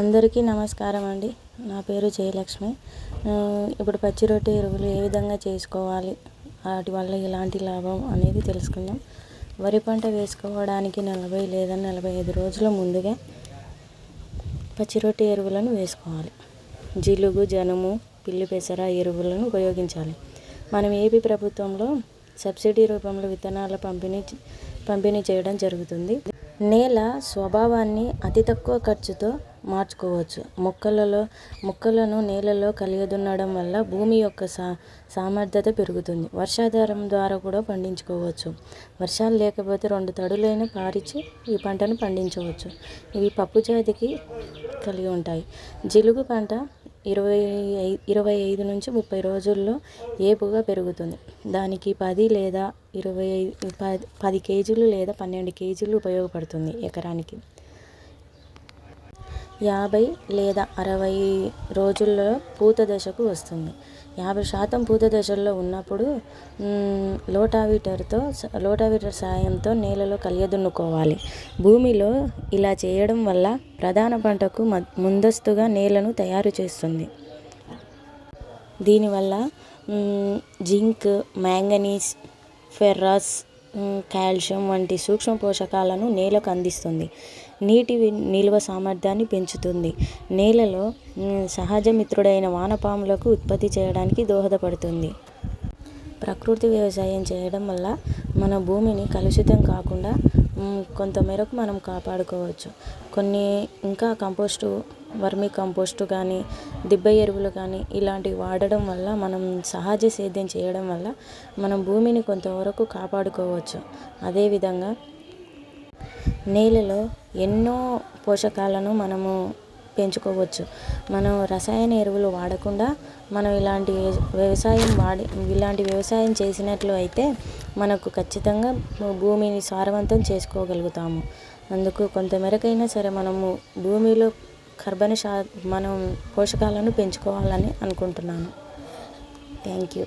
అందరికీ నమస్కారం అండి. నా పేరు జయలక్ష్మి. ఇప్పుడు పచ్చి రొట్టె ఎరువులు ఏ విధంగా చేసుకోవాలి? వాటి వల్ల ఎలాంటి లాభం అనేది తెలుసుకుందాం. వరి పంట వేసుకోవడానికి నలభై లేదా నలభై ఐదు రోజుల ముందుగా పచ్చి రొట్టె ఎరువులను వేసుకోవాలి. జిలుగు జనుము పిల్లి పెసర ఎరువులను ఉపయోగించాలి. మనం ఏపీ ప్రభుత్వంలో సబ్సిడీ రూపంలో విత్తనాల పంపిణీ పంపిణీ చేయడం జరుగుతుంది. నేల స్వభావాన్ని అతి తక్కువ ఖర్చుతో మార్చుకోవచ్చు. మొక్కలలో మొక్కలను నేలలో కలియదున్నడం వల్ల భూమి యొక్క సా సామర్థ్యత పెరుగుతుంది. వర్షాధారం ద్వారా కూడా పండించుకోవచ్చు. వర్షాలు లేకపోతే రెండు తడులైన పారిచి ఈ పంటను పండించవచ్చు. ఇవి పప్పు జాతికి కలిగి ఉంటాయి. జిలుగు పంట ఇరవై ఇరవై ఐదు నుంచి ముప్పై రోజుల్లో ఏపుగా పెరుగుతుంది. దానికి పది లేదా ఇరవై పది పది కేజీలు లేదా పన్నెండు కేజీలు ఉపయోగపడుతుంది ఎకరానికి. యాభై లేదా అరవై రోజుల్లో పూత దశకు వస్తుంది. యాభై శాతం పూత దశల్లో ఉన్నప్పుడు లోటావీటర్తో లోటావీటర్ సాయంతో నేలలో కలియదున్నుకోవాలి. భూమిలో ఇలా చేయడం వల్ల ప్రధాన పంటకు ముందస్తుగా నేలను తయారు చేస్తుంది. దీనివల్ల జింక్ మ్యాంగనీస్ ఫెర్రస్ కాల్షియం వంటి సూక్ష్మ పోషకాలను నేలకు అందిస్తుంది. నీటి నిల్వ సామర్థ్యాన్ని పెంచుతుంది. నేలలో సహజ మిత్రుడైన వానపాములకు ఉత్పత్తి చేయడానికి దోహదపడుతుంది. ప్రకృతి వ్యవసాయం చేయడం వల్ల మన భూమిని కలుషితం కాకుండా కొంతమేరకు మనం కాపాడుకోవచ్చు. కొన్ని ఇంకా కంపోస్టు వర్మీ కంపోస్టు కానీ దిబ్బ ఎరువులు కానీ ఇలాంటివి వాడడం వల్ల మనం సహజ సేద్యం చేయడం వల్ల మనం భూమిని కొంతవరకు కాపాడుకోవచ్చు. అదేవిధంగా నేలలో ఎన్నో పోషకాలను మనము పెంచుకోవచ్చు. మనం రసాయన ఎరువులు వాడకుండా మనం ఇలాంటి వ్యవసాయం వాడి ఇలాంటి వ్యవసాయం చేసినట్లు అయితే మనకు ఖచ్చితంగా భూమిని సారవంతం చేసుకోగలుగుతాము. అందుకు కొంతమేరకైనా సరే మనము భూమిలో కర్బన శా మనం పోషకాలను పెంచుకోవాలని అనుకుంటున్నాను. Thank you.